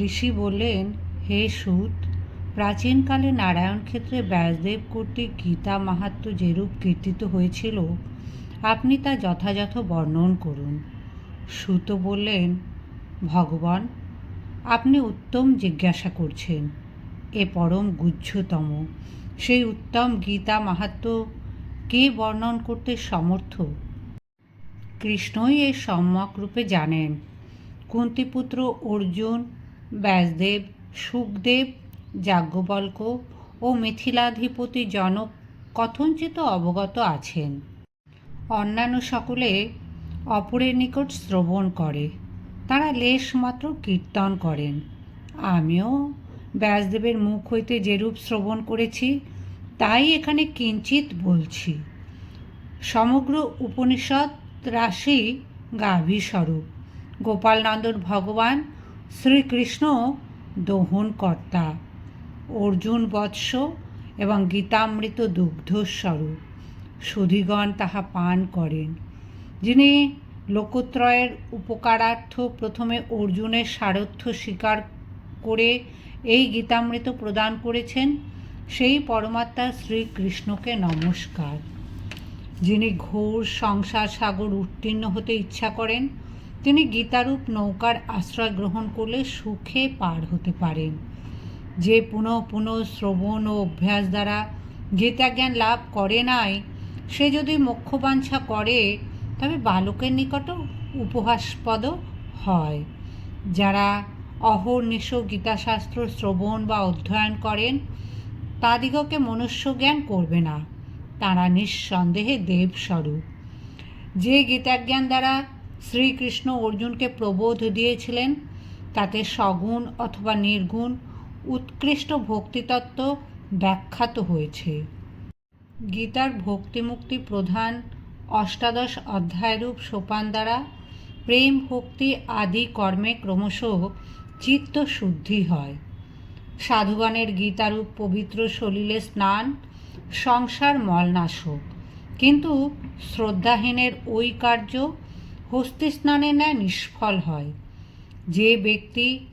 ঋষি বললেন, হে সুত, প্রাচীনকালে নারায়ণ ক্ষেত্রে ব্যাসদেব কর্তৃক গীতা মাহাত্ম যেরূপ কীর্তিত হয়েছিল, আপনি তা যথাযথ বর্ণন করুন। সুত বললেন, ভগবান, আপনি উত্তম জিজ্ঞাসা করছেন, এ পরম গুহ্যতম। সেই উত্তম গীতা মাহাত্ম কে বর্ণন করতে সমর্থ? কৃষ্ণই এর সম্যক রূপে জানেন। কুন্তিপুত্র অর্জুন ব্যাসদেব, সুখদেব, যাজ্ঞবল্ক ও মিথিলাধিপতি জনক কথঞ্চিত অবগত আছেন। অন্যান্য সকলে অপরের নিকট শ্রবণ করে। তারা লেশ মাত্র কীর্তন করেন। আমিও ব্যাসদেবের মুখ হইতে যেরূপ শ্রবণ করেছি, তাই এখানে কিঞ্চিত বলছি। সমগ্র উপনিষদ রাশি গাভীস্বরূপ। গোপালনন্দন ভগবান শ্রীকৃষ্ণ দোহন কর্তা অর্জুন বৎস এবং গীতামৃত দুগ্ধস্বরূপ। সুধীগণ তাহা পান করেন। যিনি লোকত্রয়ের উপকারার্থ প্রথমে অর্জুনের সারথ্য স্বীকার করে এই গীতামৃত প্রদান করেছেন, সেই পরমাত্মা শ্রীকৃষ্ণকে নমস্কার। যিনি ঘোর সংসার সাগর উত্তীর্ণ হতে ইচ্ছা করেন তিনি গীতারূপ নৌকার আশ্রয় গ্রহণ করলে সুখে পার হতে পারেন। যে পুনঃ পুনঃ শ্রবণ ও অভ্যাস দ্বারা গীতাজ্ঞান লাভ করে নাই, সে যদি মোক্ষবাঞ্ছা করে, তবে বালকের নিকটও উপহাসপদ হয়। যারা অহর্নিশ গীতাশাস্ত্র শ্রবণ বা অধ্যয়ন করেন, তাদিগকে মনুষ্য জ্ঞান করবে না। তারা নিঃসন্দেহে দেবস্বরূপ। যে গীতাজ্ঞান দ্বারা শ্রীকৃষ্ণ অর্জুনকে প্রবোধ দিয়েছিলেন। তাতে সগুণ অথবা নির্গুণ, উৎকৃষ্ট ভক্তিতত্ত্ব ব্যাখ্যাত হয়েছে। গীতার ভক্তিমুক্তি প্রধান অষ্টাদশ অধ্যায়রূপ সোপান দ্বারা প্রেম, ভক্তি আদি কর্মে ক্রমশ চিত্ত শুদ্ধি হয়। সাধুগণের গীতারূপ পবিত্র সলিলে স্নান, সংসার মলনাশক। কিন্তু শ্রদ্ধাহীনের ওই কার্য হস্তি স্নানের ন্যায় নিষ্ফল হয়। যে ব্যক্তি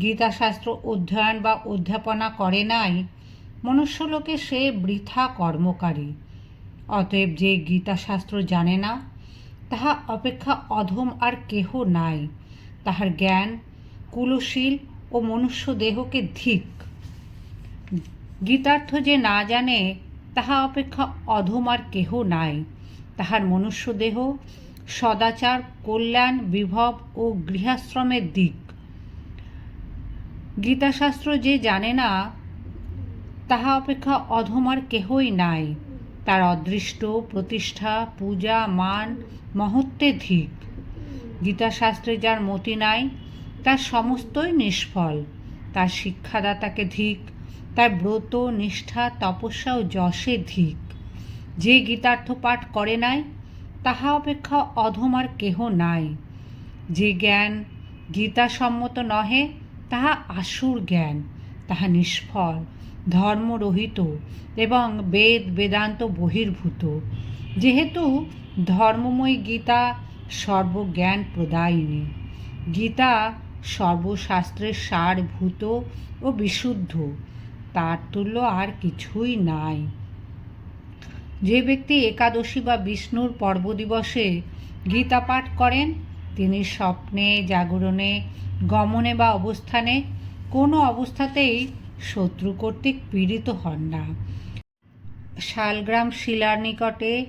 গীতাশাস্ত্র অধ্যয়ন বা অধ্যাপনা করে নাই, মনুষ্যলোকে সে বৃথা কর্মকারী। অতএব যে গীতাশাস্ত্র জানে না, তাহা অপেক্ষা অধম আর কেহ নাই। তাহার জ্ঞান, কুলশীল ও মনুষ্য দেহকে ধিক। গীতার্থ যে না জানে, তাহা অপেক্ষা অধম আর কেহ নাই। তাহার মনুষ্য দেহ সদাচার, কল্যাণ, বিভব ও গৃহাশ্রমের দিক। গীতাশাস্ত্র যে জানে না, তাহা অপেক্ষা অধমার কেহই নাই। তার অদৃষ্ট, প্রতিষ্ঠা, পূজা, মান, মহত্বে ধিক। গীতাশাস্ত্রে যার মতি নাই, তার সমস্তই নিষ্ফল। তার শিক্ষাদাতাকে ধিক, তার ব্রত, নিষ্ঠা, তপস্যা ও যশে ধিক। যে গীতার্থ পাঠ করে নাই তাহা অপেক্ষা অধম আর কেহ নাই। যে জ্ঞান গীতাসম্মত নহে, তাহা আসুর জ্ঞান, তাহা নিষ্ফল, ধর্মরহিত এবং বেদ বেদান্ত বহির্ভূত। যেহেতু ধর্মময় গীতা সর্বজ্ঞান প্রদায়িনী, গীতা সর্বশাস্ত্রের সারভূত ও বিশুদ্ধ, তার তুল্য আর কিছুই নাই। যে ব্যক্তি একাদশী বা বিষ্ণুর পর্বদিবসে গীতা পাঠ করেন, তিনি স্বপ্নে, জাগরণে, গমনে বা অবস্থানে কোনো অবস্থাতেই শত্রু কর্তৃক পীড়িত হন না। শালগ্রাম শিলার নিকটে,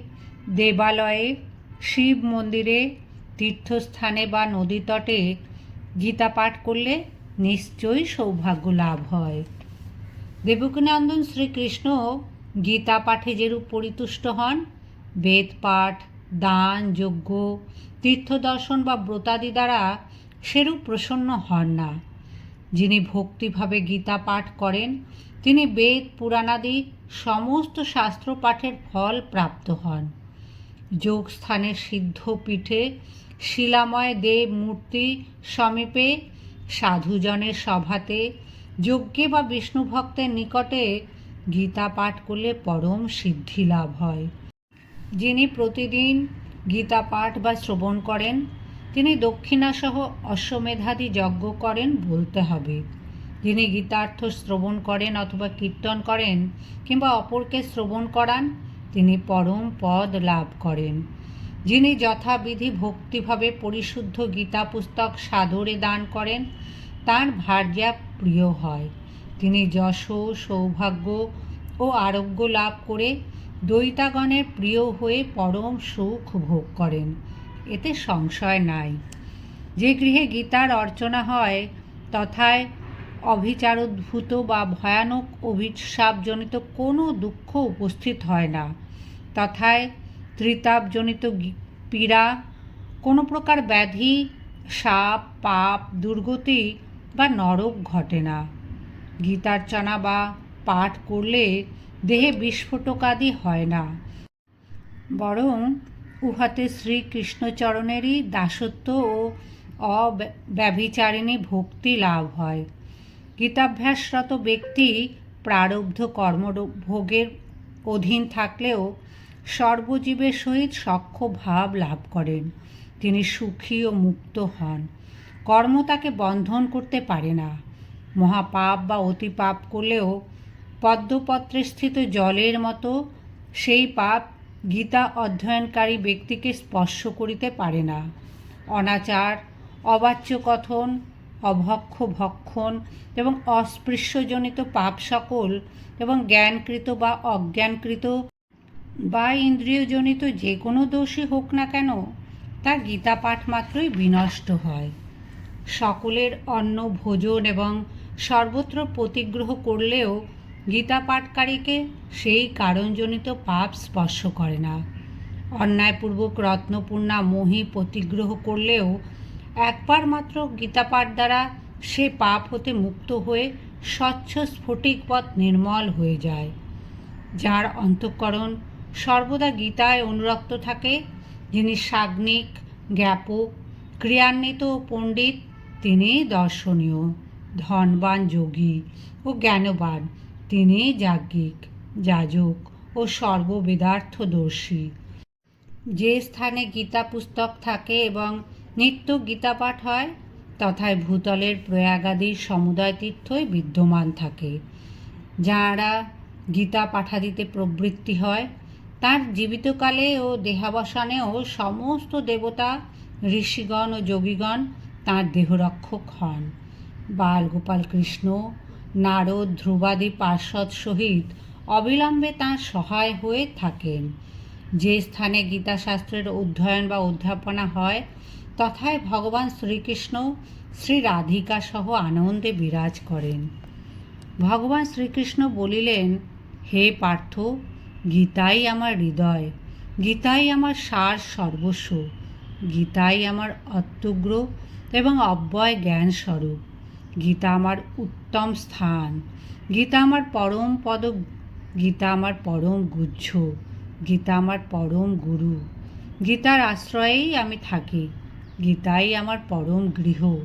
দেবালয়ে, শিব মন্দিরে, তীর্থস্থানে বা নদীতটে গীতা পাঠ করলে নিশ্চয়ই সৌভাগ্য লাভ হয়। দেবকীনন্দন শ্রীকৃষ্ণ গীতা পাঠে যেরূপ পরিতুষ্ট হন, বেদ পাঠ, দান, যজ্ঞ তীর্থদর্শন বা ব্রতাদি দ্বারা সেরূপ প্রসন্ন হন না। যিনি ভক্তিভাবে গীতা পাঠ করেন, তিনি বেদ, পুরাণাদি, সমস্ত শাস্ত্র পাঠের ফল প্রাপ্ত হন। যোগ স্থানের সিদ্ধ পীঠে শিলাময় দেব মূর্তি সমীপে সাধুজনের সভাতে, যজ্ঞে বা বিষ্ণু ভক্তের নিকটে গীতা পাঠ করলে পরম সিদ্ধি লাভ হয়। যিনি প্রতিদিন গীতা পাঠ বা শ্রবণ করেন, তিনি দক্ষিণাসহ অশ্বমেধাদি যজ্ঞ করেন বলতে হবে। যিনি গীতার্থ শ্রবণ করেন অথবা কীর্তন করেন কিংবা অপরকে শ্রবণ করান, তিনি পরম পদ লাভ করেন। যিনি যথাবিধি ভক্তিভাবে পরিশুদ্ধ গীতা পুস্তক সাদরে দান করেন, তার ভার্যা প্রিয় হয়। তিনি যশ, সৌভাগ্য ও আরোগ্য লাভ করে দৈতাগণের প্রিয় হয়ে পরম সুখ ভোগ করেন। এতে সংশয় নাই। যে গৃহে গীতার অর্চনা হয়, তথায় অভিচারোদ্ভূত বা ভয়ানক অভিশাপজনিত কোনো দুঃখ উপস্থিত হয় না। তথায় ত্রিতাপজনিত পীড়া, কোনো প্রকার ব্যাধি, সাপ, পাপ, দুর্গতি বা নরক ঘটে না। গীতার্চনা বা পাঠ করলে দেহে বিস্ফোটকাদি হয় না। বরং উহাতে শ্রীকৃষ্ণচরণেরই দাসত্ব ও অব্যভিচারিণী ভক্তি লাভ হয়। গীতাভ্যাসরত ব্যক্তি প্রারব্ধ কর্মভোগের অধীন থাকলেও সর্বজীবের সহিত সখ্য ভাব লাভ করেন। তিনি সুখী ও মুক্ত হন। কর্ম তাকে বন্ধন করতে পারে না। মহাপাপ বা অতি পাপ করলেও পদ্মপত্রে স্থিত জলের মতো সেই পাপ গীতা অধ্যয়নকারী ব্যক্তিকে স্পর্শ করিতে পারে না। অনাচার, অবাচ্য কথন, অভক্ষ ভক্ষণ এবং অস্পৃশ্যজনিত পাপ সকল এবং জ্ঞানকৃত বা অজ্ঞানকৃত বা ইন্দ্রিয়জনিত যে কোনো দোষী হোক না কেন, তা গীতা পাঠ মাত্রই বিনষ্ট হয়। সকলের অন্ন, ভোজন এবং সর্বত্র প্রতিগ্রহ করলেও গীতা পাঠকারীকে সেই কারণজনিত পাপ স্পর্শ করে না। অন্যায়পূর্বক রত্নপূর্ণা মহি প্রতিগ্রহ করলেও একবার মাত্র গীতা পাঠ দ্বারা সে পাপ হতে মুক্ত হয়ে স্বচ্ছ স্ফটিকপথ নির্মল হয়ে যায়। যার অন্তঃকরণ সর্বদা গীতায় অনুরক্ত থাকে, যিনি সাগ্নিক, জ্ঞাপক, ক্রিয়ান্বিত পণ্ডিত তিনি দর্শনীয়। ধনবান যোগী ও জ্ঞানবান। তিনি যাজ্ঞিক, যাজক ও সর্ববেদার্থদর্শী। যে স্থানে গীতা পুস্তক থাকে এবং নিত্য গীতা পাঠ হয়, তথায় ভূতলের প্রয়াগাদির সমুদয় তীর্থই বিদ্যমান থাকে। যাঁরা গীতা পাঠাদিতে প্রবৃত্তি হয়, তার জীবিতকালে ও দেহাবসানেও সমস্ত দেবতা, ঋষিগণ ও যোগীগণ তাঁর দেহরক্ষক হন। বালগোপাল কৃষ্ণ, নারদ, ধ্রুবাদি, পার্শ্বদ সহিত অবিলম্বে তাঁর সহায় হয়ে থাকেন। যে স্থানে গীতাশাস্ত্রের অধ্যয়ন বা অধ্যাপনা হয়, তথায় ভগবান শ্রীকৃষ্ণ শ্রী রাধিকা সহ আনন্দে বিরাজ করেন। ভগবান শ্রীকৃষ্ণ বলিলেন, হে পার্থ, গীতাই আমার হৃদয়, গীতাই আমার সার সর্বস্ব, গীতাই আমার অত্যুগ্র এবং অব্যয় জ্ঞান স্বরূপ গীতা আমার উত্তম স্থান। গীতা আমার পরম পদ, গীতা আমার পরম গুচ্ছ, গীতা আমার পরম গুরু। গীতার আশ্রয়েই আমি থাকি, গীতাই আমার পরম গৃহ।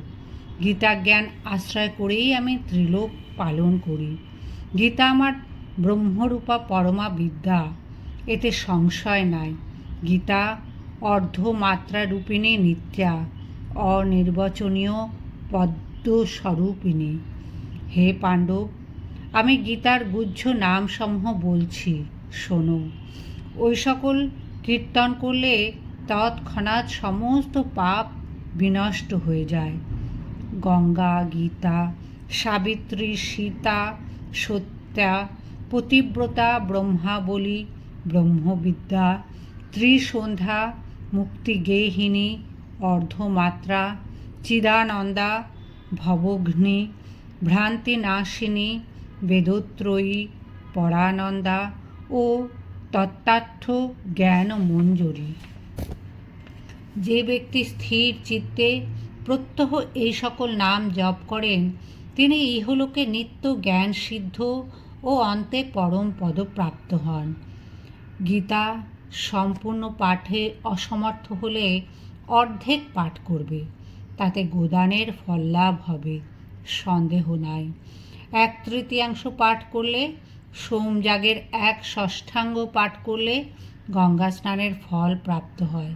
গীতা জ্ঞান আশ্রয় করেই আমি ত্রিলোক পালন করি। গীতা আমার ব্রহ্মরূপা পরমা বিদ্যা, এতে সংশয় নাই। গীতা অর্ধমাত্রারূপিণী নিত্যা অনির্বচনীয় পদ্মস্বরূপিণী হে পাণ্ডব, আমি গীতার গুহ্য নামসমূহ বলছি, শোনো। ওই সকল কীর্তন করলে তৎক্ষণাৎ সমস্ত পাপ বিনষ্ট হয়ে যায়। গঙ্গা, গীতা, সাবিত্রী, সীতা, সত্যা, পতিব্রতা, ব্রহ্মাবলী, ব্রহ্মবিদ্যা, ত্রিসন্ধ্যা, মুক্তিগেহিনী, অর্ধমাত্রা, চিদানন্দা ভবঘ্নি ভ্রান্তিনাশিনী বেদত্রয়ী, পরানন্দা ও তত্ত্বার্থ জ্ঞান মঞ্জুরি। যে ব্যক্তি স্থির চিত্তে প্রত্যহ এই সকল নাম জপ করেন, তিনি ইহলোকে নিত্য জ্ঞান সিদ্ধ ও অন্তে পরম পদপ্রাপ্ত হন। গীতা সম্পূর্ণ পাঠে অসমর্থ হলে অর্ধেক পাঠ করবে। তাতে গোদানের ফল লাভ হবে, সন্দেহ নাই। এক তৃতীয়াংশ পাঠ করলে সোমযাগের এক ষষ্ঠাঙ্গ পাঠ করলে গঙ্গা স্নানের ফল প্রাপ্ত হয়।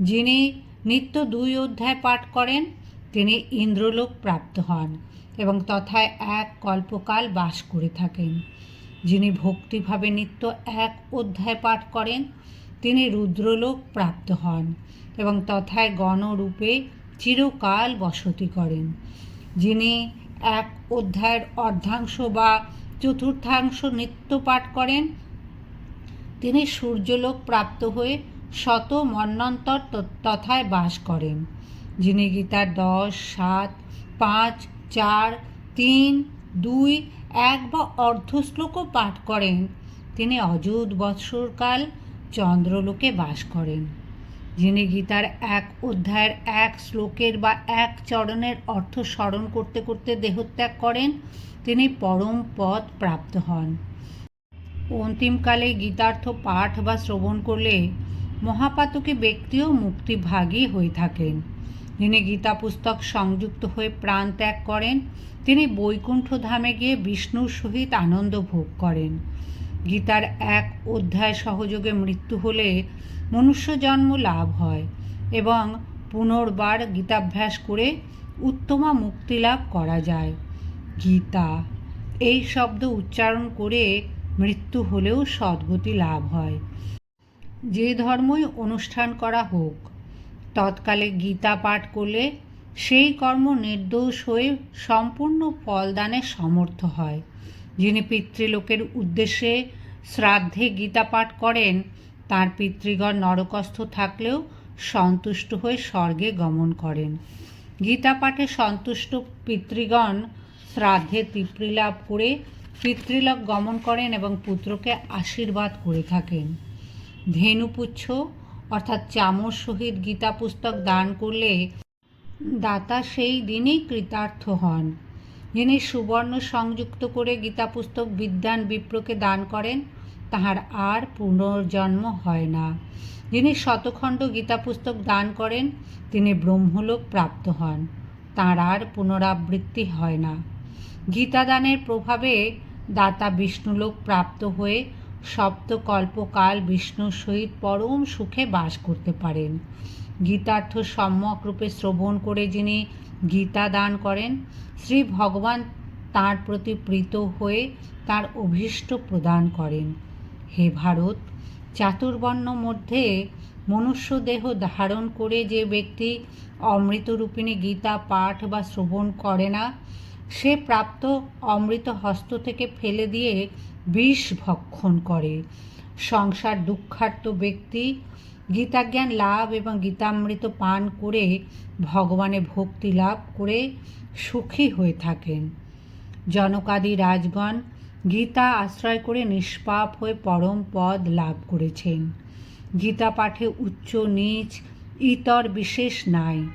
যিনি নিত্য দুই অধ্যায় পাঠ করেন, তিনি ইন্দ্রলোক প্রাপ্ত হন এবং তথায় এক কল্পকাল বাস করে থাকেন। যিনি ভক্তিভাবে নিত্য এক অধ্যায় পাঠ করেন, তিনি রুদ্রলোক প্রাপ্ত হন এবং তথায় গণরূপে চিরকাল বসতি করেন, যিনি এক অধ্যায়ের অর্ধাংশ বা চতুর্থাংশ নিত্য পাঠ করেন। তিনি সূর্যলোক প্রাপ্ত হয়ে শত মন্বন্তর ত- তথায় বাস করেন, যিনি গীতার দশ, সাত, পাঁচ, চার, তিন, দুই, এক বা অর্ধশ্লোকও পাঠ করেন। তিনি অযুত বৎসরকাল চন্দ্রলোকে বাস করেন। যিনি গীতার এক অধ্যায়ের এক শ্লোকের বা এক চরণের অর্থ স্মরণ করতে করতে দেহত্যাগ করেন, তিনি পরম পদ প্রাপ্ত হন। অন্তিমকালে গীতার্থ পাঠ বা শ্রবণ করলে মহাপাতকে ব্যক্তিও মুক্তিভাগী হয়ে থাকেন। যিনি গীতা পুস্তক সংযুক্ত হয়ে প্রাণ ত্যাগ করেন, তিনি বৈকুণ্ঠ ধামে গিয়ে বিষ্ণুর সহিত আনন্দ ভোগ করেন। গীতার এক অধ্যায় সহযোগে মৃত্যু হলে মনুষ্য জন্ম লাভ হয় এবং পুনর্বার গীতাভ্যাস করে উত্তমা মুক্তি লাভ করা যায়। গীতা, এই শব্দ উচ্চারণ করে মৃত্যু হলেও সদ্গতি লাভ হয়। যে ধর্মই অনুষ্ঠান করা হোক, তৎকালে গীতা পাঠ করলে সেই কর্ম নির্দোষ হয়ে সম্পূর্ণ ফলদানে সমর্থ হয়। যিনি পিতৃলোকের উদ্দেশ্যে শ্রাদ্ধে গীতা পাঠ করেন তার পিতৃগণ নরকস্থ থাকলেও সন্তুষ্ট হয়ে স্বর্গে গমন করেন। গীতা পাঠে সন্তুষ্ট পিতৃগণ শ্রাদ্ধে তৃপ্তি করে পিতৃলোক গমন করেন এবং পুত্রকে আশীর্বাদ করে থাকেন। ধেনুপুচ্ছ, অর্থাৎ চামর সহিত গীতা পুস্তক দান করলে দাতা সেই দিনই কৃতার্থ হন। যিনি সুবর্ণ সংযুক্ত করে গীতা পুস্তক বিদ্যান বিপ্রকে দান করেন তাহার আর পুনর্জন্ম হয় না। যিনি শতখণ্ড গীতা পুস্তক দান করেন, তিনি ব্রহ্মলোক প্রাপ্ত হন, তাঁর আর পুনরাবৃত্তি হয় না। গীতাদানের প্রভাবে দাতা বিষ্ণুলোক প্রাপ্ত হয়ে সপ্তকল্পকাল বিষ্ণুর সহিত পরম সুখে বাস করতে পারেন। গীতার্থ সম্যক রূপে শ্রবণ করে যিনি গীতা দান করেন, শ্রী ভগবান তাঁর প্রতি প্রীত হয়ে তার অভীষ্ট প্রদান করেন। হে ভারত চাতুর্বর্ণ মধ্যে মনুষ্য দেহ ধারণ করে যে ব্যক্তি অমৃতরূপিণী গীতা পাঠ বা শ্রবণ করে না, সে প্রাপ্ত অমৃত হস্ত থেকে ফেলে দিয়ে বিষ ভক্ষণ করে। সংসার দুঃখার্ত ব্যক্তি গীতাজ্ঞান লাভ এবং গীতামৃত পান করে ভগবানে ভক্তি লাভ করে সুখী হয়ে থাকেন। জনকাদি রাজগণ গীতা আশ্রয় করে নিষ্পাপ হয়ে পরম পদ লাভ করেছেন। গীতা পাঠে উচ্চ, নীচ, ইতর বিশেষ নাই।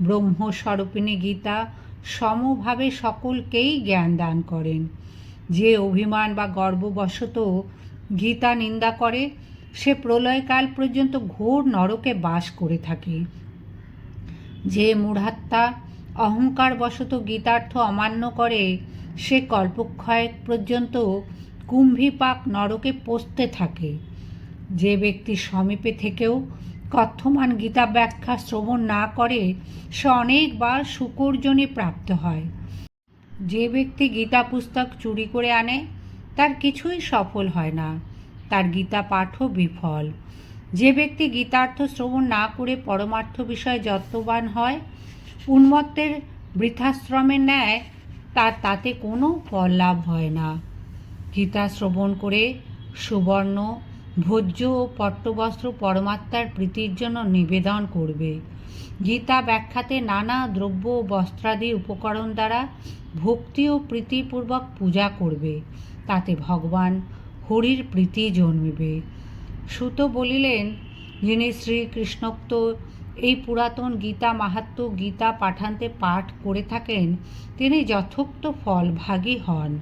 ব্রহ্মস্বরূপিণী গীতা সমভাবে সকলকেই জ্ঞান দান করেন। যে অভিমান বা গর্ববশত গীতা নিন্দা করে, সে প্রলয়কাল পর্যন্ত ঘোর নরকে বাস করে থাকে। যে মূঢ়াত্মা অহংকারবশত গীতার্থ অমান্য করে সে কল্পক্ষয় পর্যন্ত কুম্ভীপাক নরকে পচতে থাকে। যে ব্যক্তি সমীপে থেকেও কথ্যমান গীতা ব্যাখ্যা শ্রবণ না করে সে অনেকবার শুকর্জনে প্রাপ্ত হয়। যে ব্যক্তি গীতা পুস্তক চুরি করে আনে, তার কিছুই সফল হয় না। তার গীতা পাঠও বিফল। যে ব্যক্তি গীতার্থ শ্রবণ না করে পরমার্থ বিষয়ে যত্নবান হয়, উন্মত্তের বৃথাশ্রমের ন্যায় তার তাতে কোনো ফল লাভ হয় না। গীতা শ্রবণ করে সুবর্ণ, ভোজ্য ও পট্টবস্ত্র পরমাত্মার প্রীতির জন্য নিবেদন করবে। গীতা ব্যাখ্যাতে নানা দ্রব্য ও বস্ত্রাদি উপকরণ দ্বারা ভক্তি ও প্রীতিপূর্বক পূজা করবে। তাতে ভগবান হরির প্রীতি জন্মিবে। সুত বলিলেন, যিনি শ্রীকৃষ্ণোক্ত এই পুরাতন গীতা মাহাত্ম গীতা পাঠান্তে পাঠ করে থাকেন, তিনি যথোক্ত ফল ভাগী হন।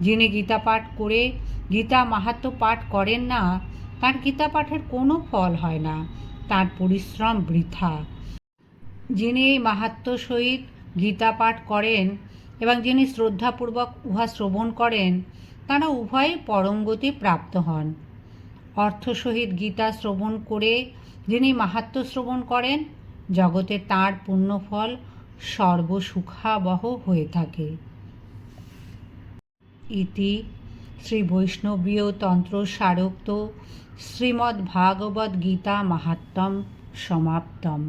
যিনি গীতা পাঠ করে গীতা মাহাত্ম পাঠ করেন না, তার গীতা পাঠের কোনো ফল হয় না, তার পরিশ্রম বৃথা। যিনি এই মাহাত্ম সহিত গীতা পাঠ করেন এবং যিনি শ্রদ্ধাপূর্বক উহা শ্রবণ করেন, তারা উভয়ে পরমগতি প্রাপ্ত হন। অর্থ সহিত গীতা শ্রবণ করে যিনি মাহাত্ম শ্রবণ করেন, জগতে তাঁর পুণ্যফল সর্বসুখাবহ হয়ে থাকে। ইতি শ্রী বৈষ্ণবীয় তন্ত্র স্মারোক্ত শ্রীমদ্ভাগবত গীতা মাহাত্ম্যম সমাপ্তম।